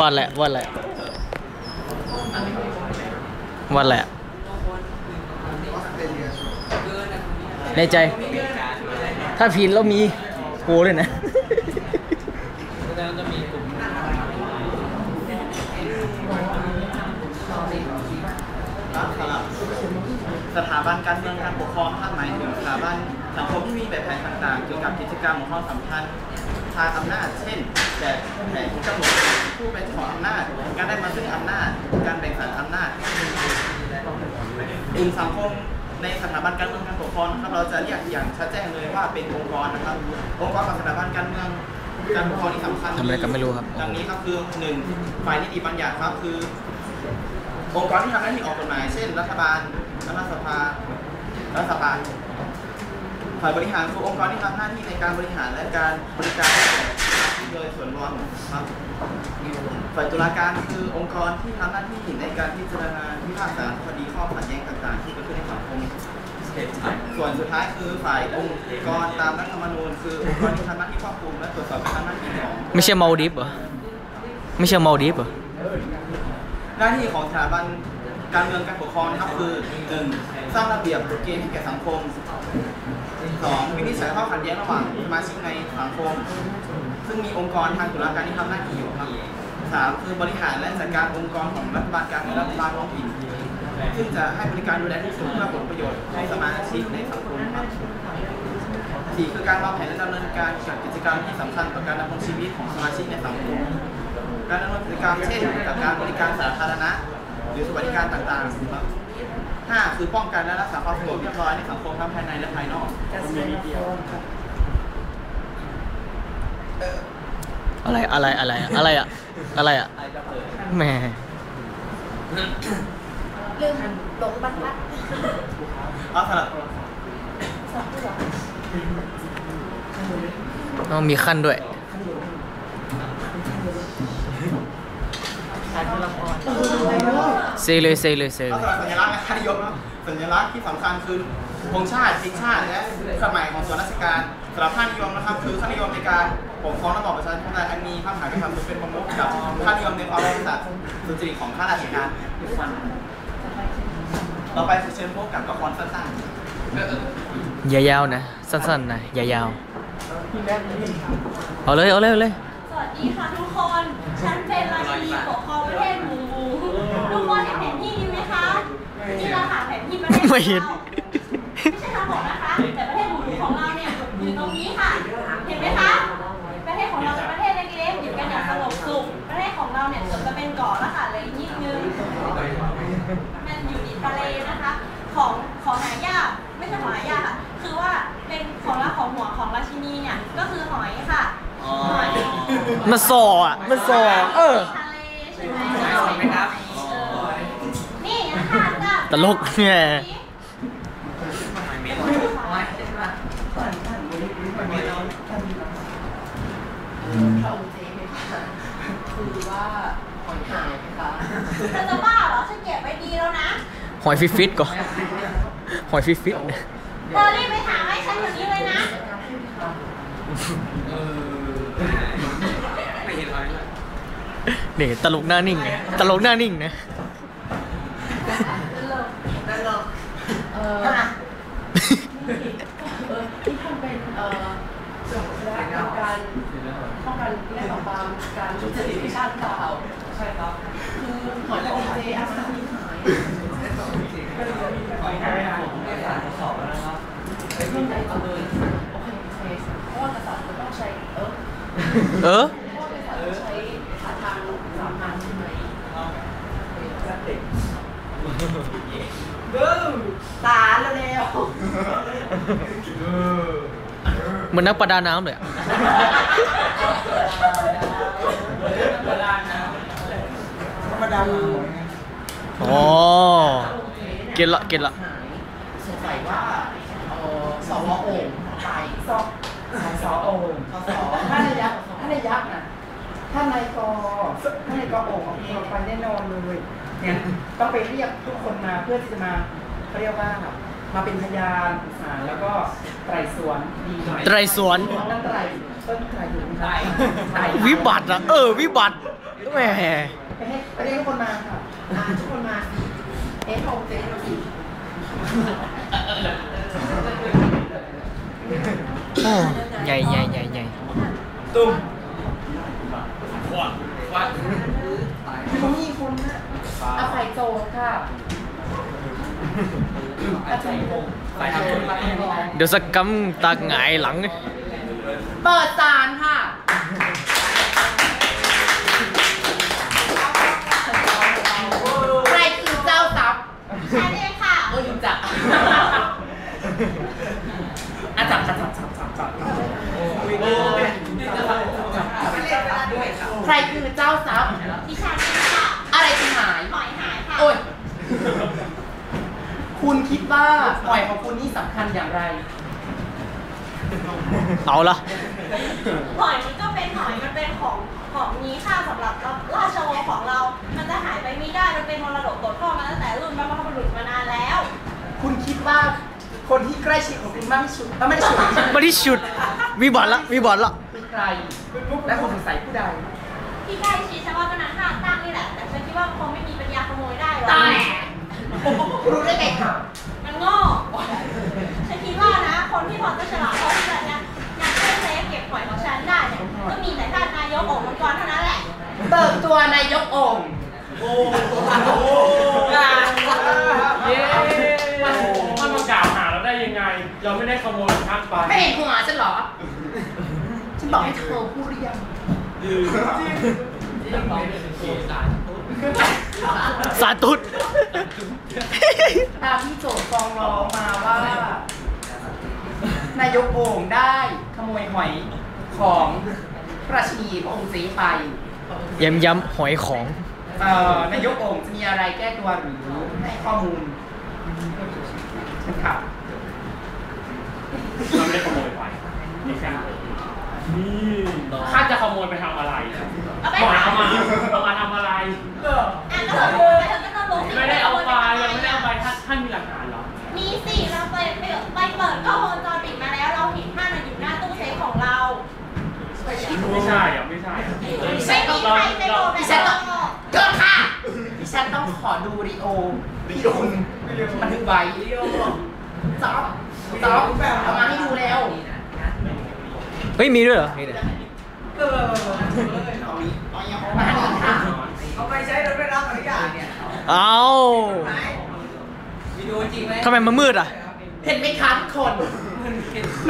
วันแหละวันแหละวันแหละ ในใจ ถ้าพินแล้วมีโกเลยนะสถาบันการเมืองการปกครองนะครับหมายถึงสถาบันสังคมที่มีแบบแผนต่างๆ เกี่ยวกับกิจกรรมของความสัมพันธ์ ทางอำนาจ เช่นแบบแผนที่กำหนดผู้เป็นเจ้าของอำนาจ การได้มาซึ่งอำนาจ การแบ่งสรรอำนาจกลุ่มสังคมในสถาบันการเมืองการปกครองนะครับเราจะเรียกอย่างชัดแจ้งเลยว่าเป็นองค์กรนะครับ องค์กรของสถาบันการเมืองการปกครองที่สำคัญทำอะไรกันไม่รู้ครับดังนี้ครับคือหนึ่งฝ่ายนิติบัญญัติครับคือ องค์กรที่ทำหน้าที่ออกกฎหมาย เช่น รัฐบาลรัฐสภารัฐสภา ฝ่ายบริหารคือองค์กรที่ทำหน้าที่ในการบริหารและการบริการที่โดยส่วนรวมครับฝ่ายตุลาการคือองค์กรที่ทำหน้าที่ในการพิจารณาพิพากษาคดีข้อขัดแย้งต่างๆ ที่เกิดขึ้นในสังคมส่วนสุดท้ายคือฝ่ายองค์กรตามรัฐธรรมนูญคือองค์กรที่ทำหน้าที่ควบคุมและตรวจสอบการทำหน้าที่ของไม่ใช่มาดิฟเหรอไม่ใช่มาดิฟเหรอหน้าที่ของสถาบันการเมืองการปกครองนะครับคือหนึ่งสร้างระเบียบกฎเกณฑ์ให้แก่สังคม สองวินิจฉัยข้อขัดแย้งระหว่างสมาชิกในสังคม ซึ่งมีองค์กรทางตุลาการที่ทำหน้าที่อยู่ครับสามคือบริหารและจัดการองค์กรของรัฐบาลกลางและรัฐบาลท้องถิ่นซึ่งจะให้บริการดูแลที่สุดเพื่อผลประโยชน์ให้สมาชิกในสังคมครับสี่คือการวางแผนและดำเนินการเกี่ยวกับกิจกรรมที่สำคัญต่อการดำรงชีวิตของสมาชิกในสังคม การดำเนินกิจกรรมเช่นกับการบริการสาธารณะ หรือสวัสดิการต่างๆครับ ห้าคือป้องกันและรักษาความสงบเรียบร้อยในสังคมทั้งภายในและภายนอกอะไรอะไรอะไรอะไรอะอะไรอะแหมลืมหลงบรรทัดเอาสำหรับต้องมีขั้นด้วย เซเลยเซเลยเซเลยสำหรับสัญลักษณ์ค่านิยมนะสัญลักษณ์ที่สำคัญคือธงชาติทิชาติและสมัยของส่วนราชการสำหรับค่านิยมนะครับคือค่านิยมในการปกครองระบอบประชาธิปไตยอันมีพระมหากษัตริย์เป็นประมุขกับค่านิยมในความเป็นสัตย์สุจริตของข้าราชการเราไปเชิญพบกับละครสั้นๆอย่ายาวนะ สั้นๆนะอย่ายาวเอาเลยเอาเลยเอาเลยสวัสดีค่ะทุกคน ฉันเป็นราชินีปกครอง ไม่เห็นราไม่ใช่ทางบอกนะคะแต่ประเทศหมูหมูของเราเนี่ยอยู่ตรงนี้ค่ะ เห็นไหมคะ ประเทศของเราเป็นประเทศเล็กๆอยู่กันอย่างสงบสุข ประเทศของเราเนี่ยเกือบจะเป็นเกาะแล้วค่ะเหลยนิดนึง มันอยู่ติดทะเลนะคะ ของของหายากไม่ใช่ของหายากค่ะ คือว่าเป็นของรักของหัวของราชินีเนี่ยก็คือหอยค่ะ หอย มันสออะ มันสอเออ ตลกเนี่ยเธอจะบ้าเหรอฉันเก็บไว้ดีแล้วนะ หอยฟิตฟิตก่อนหอยฟิตฟิตเธอรีบไปหาให้ฉันเดี๋ยวนี้เลยนะนี่ตลกหน้านิ่งไงตลกหน้านิ่งนะ เออเออที่ทำเป็นเอ่อส่วนและการป้องกันและปราบปรามการทุจริตในชาติเปล่าใช่ครับ คือหอยโอเจอาซามีหายเป็นเรื่องใหญ่เลยโอเคโอเคเพราะว่ากษัตริย์มันต้องใช้เออ เออเพราะว่ากษัตริย์ต้องใช้หาทางสามทางใช่ไหมตาเร็วเหมือนนักประดาน้ำเลยอะอ๋อเก็ตละเก็ตละสงสัยว่าเอ่อสวโอ่งไปสอสอโอ่งสอถ้าในยักษ์ถ้าในยักษ์น่ะ ถ้าในกอถ้าในกอโอ่งเอาไปแน่นอนเลยงั้นต้องไปเรียกทุกคนมาเพื่อที่จะมาเขาเรียกว่ามาเป็นพยานศาลแล้วก็ไตรสวนดีหน่อยไตรสวนต้นไตรต้นไตรอยู่ไหมครับไตรวิบัติอะเออ วิบัติแหมไปให้ไปเรียกทุกคนมาค่ะอ่าทุกคนมาสิเอสโทรเจ๊เราสิโอ้ใหญ่ใหญ่ใหญ่ใหญ่ตุ้ม เขามีคนนะ อาศัยโจรค่ะอาศัยโจรไปทำจุดมาให้เดี๋ยวสักกำตาหงายหลัง เปิดจานค่ะ ใครคือเจ้าทรัพย์ ใช่เลยค่ะ โอ้ยจับอะจับจับจับจับจับจับใครคือเจ้าทรัพย์ ดิฉันเองค่ะ อะไรคือหาย หอยหายค่ะ โอ้ย คุณคิด ว่าหอยของคุณนี่สำคัญอย่างไร เอาละหอยมันก็เป็นหอยมันเป็นของของมีค่าสำหรับราชวงศ์ของเรา มันจะหายไปไม่ได้ มันเป็นมรดกตกทอดมาตั้งแต่รุ่นบรรพบุรุษมานานแล้ว คุณคิดว่าคนที่ใกล้ชิดของคุณมากที่สุดเอ้าไม่ได้สุดมาที่สุดวิบัติละวิบัติละเป็นใครและคุณสงสัยผู้ใดที่ใกล้ชิดฉันว่าก็นางข้างตั้งนี่แหละ แต่ฉันคิดว่าคงไม่มีปัญญาขโมยได้หรอกตายรู้ได้ไงค่ะมั ติบตัวนายกองค์เย้มันมากล่าวหาเราได้ยังไง เราไม่ได้ขโมยของท่านไปไม่เห็นหัวฉันเหรอ ฉันบอกให้เธอพูดหรือยังสาตุดตามที่โจทย์ฟ้องร้องมาว่า นายกโอ่งได้ขโมยหอยของพระราชินีพระองค์สีไป ย้ำย้ำหอยของเอ่อนายกโอ่งจะมีอะไรแก้ตัวหรือให้ข้อมูลเชิญครับเราไม่ได้ขโมยไปนี่แค่นี่ข้าจะขโมยไปทำอะไรเอาไปบอกขายเอามาเอามาทำอะไรอะก็ต้องรู้ไปเถอะก็ต้องรู้สิไม่ได้เอาไปว่ายังไม่ได้เอาไปอะท่านท่านมีหลักฐานเหรอ มีสิเราไปไปไปเปิดกล้องวงจรปิดมาแล้ว เราเห็นท่านน่ะอยู่หน้าตู้เซฟของเรา ไม่ใช่อะ ไม่ใช่อะไม่มีใครไปโดนดิฉันต้องเกิดค่ะดิฉันต้องขอดูวิดีโอที่คุณบันทึกไว้จ๊อบจ๊อบเอามาให้ดูแล้วเฮ้ยมีด้วยเหรอมีด้วยมาให้ดูค่ะเอาวิดีโอจริงไหมทำไมมันมืดอะ เห็นไหมคะทุกคน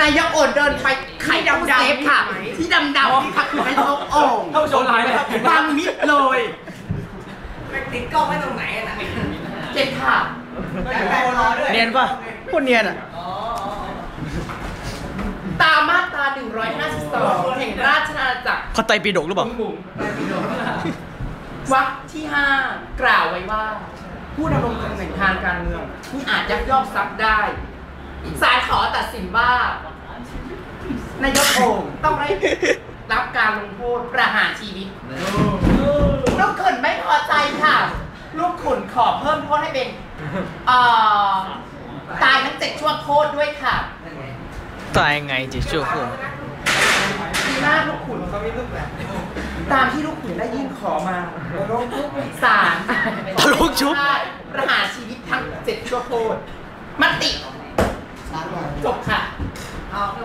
นายกโอนเดินไปไข่ดำเซฟค่ะ ที่ดำดำๆนี่ค่ะคือนายกโอ่งท่านผู้ชมไลน์นะครับบางมิดเลยติดกล้องไว้ตรงไหนน่ะเจ็บค่ะเนียนป่ะโคตรเนียนอะตามมาตรา152แห่งราชอาณาจักรเขาไตรปีดกหรือเปล่าวรรคที่ 5 กล่าวไว้ว่า ผู้ดำรงตำแหน่งทางการเมืองที่อาจยักยอกทรัพย์ได้ ศาลขอตัดสินว่านายกโอ่งต้องได้รับการลงโทษประหารชีวิตลูกขุนไม่พอใจค่ะ ลูกขุนขอเพิ่มโทษให้เป็นเอ่อตายทั้งเจ็ดชั่วโทษด้วยค่ะ ตายไงจิชั่วโคตรดีมากลูกขุนเขาไม่ลูกแบบตามที่ลูกขุนได้ยื่นขอมาศาลลูกชุบประหารชีวิตทั้งเจ็ดชั่วโทษมติ จบค่ะ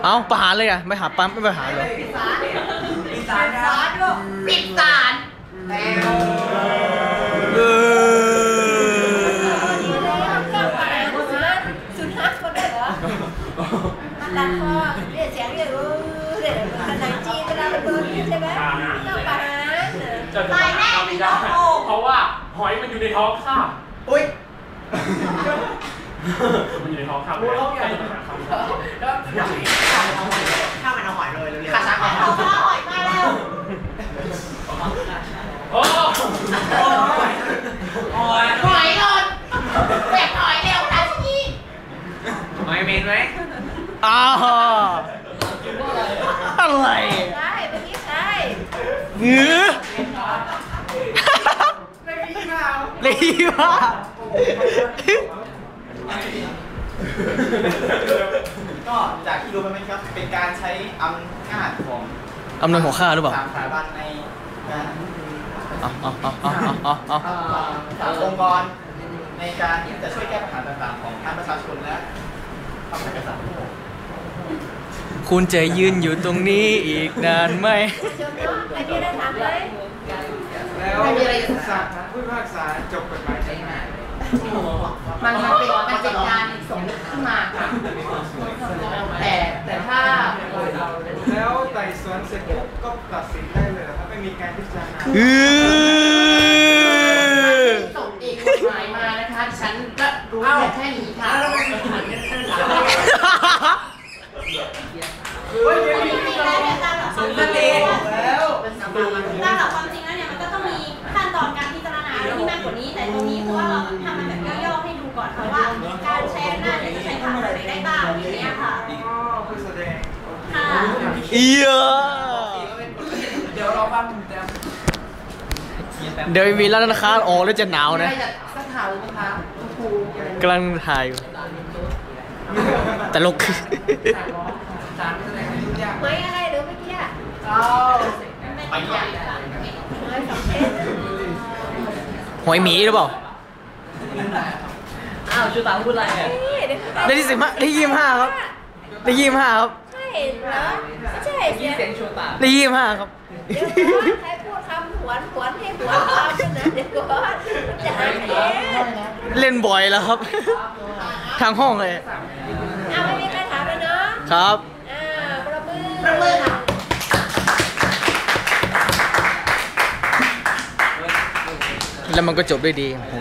เอาประหารเลยอะไม่หาปั๊มไม่ประหารเหรอปิดศาลปิดศาลเออสุนัขคนได้เหรอมันดันคอเรียกเสียงเรียกเออเรียกขนาดจีนเวลามันโดนใช่ไหมต้องประหารจะจะทำไม่ได้เพราะว่าหอยมันอยู่ในท้องข้าอุ้ย มันอยู่ในท้องข้าแล้วใครจะไปหาข้าขาช้างของเอาข้าวหอยมาแล้วโอ้หอยโดนแบกหอยเร็วนะที่นี่ไม่เมนไหมอ้าวอะไรใช่เป็นนิสัยเงื้อเลยว่า ก็จากที่รู้ไปไหมครับเป็นการใช้อำนาจของอำนวยหัวข้าหรือเปล่าสามสถาบันในการเอาเอาเอาเอาเอาเอาเอ่อสามองค์กรในการที่จะช่วยแก้ปัญหาต่างๆของท่านประชาชนและทำให้เกิดสังคมคุณจะยืนอยู่ตรงนี้อีกนานไหมชนเนาะไอ้นี่ได้ถามเลยแล้วไม่มีอะไรจะสั่งผู้พิพากษาจบกฎหมายใช่ไหม มันมันเป็นมันเป็นการสมมติขึ้นมาค่ะแต่แต่ถ้าแล้วไต่สวนเสร็จปุ๊บก็ตัดสินได้เลยถ้าไม่มีการพิจารณาอือส่งเอกกฎหมายมานะคะฉันก็รู้แค่นี้ค่ะจริงๆแล้วเนี่ยตามหลักความจริงแล้วเป็นสำนักงานตามหลักความจริงแล้วเนี่ยมันก็ต้องมีขั้นตอนการพิจารณาที่มากกว่านี้แต่ตรงนี้คือว่าเราทำมันแบบย่ อๆให้ดูก่อนค่ะว่าการใช้อำนาจเนี่ยจะใช้ทำอะไรได้บ้างอย่างเงี้ยค่ะอ๋อผู้แสดงค่ะเอียเดี๋ยวเราฟังแต่เดี๋ยวมีร้านค้าออกแล้วจะหนาวมีอะไรนะจะสักถามไหมคะคุณครูกำลังถ่ายอยู่ตลกสารแสดงทุกอย่างเหมยอะไรหรือเมื่อกี้อะเอาไปใหญ่เหมยสองเพชรห อยหมีหรือเปล่านี่เดี๋ยวได้ที่สิบห้าได้ยี่สิบห้าครับได้ยี่สิบห้าครับใช่เหรอไม่ใช่เสียงได้ยี่สิบห้าครับเดี๋ยวก่อนใครพูดคำหวนหวนให้หวนคำกันนะเดี๋ยวก่อนมันจะหาเองเล่นบ่อยแล้วครับ ทางห้องเลยอ้าวไม่มีใครถามเลยเนาะครับอ่าประมือประมือค่ะแล้วมันก็จบด้วยดีโอ้โห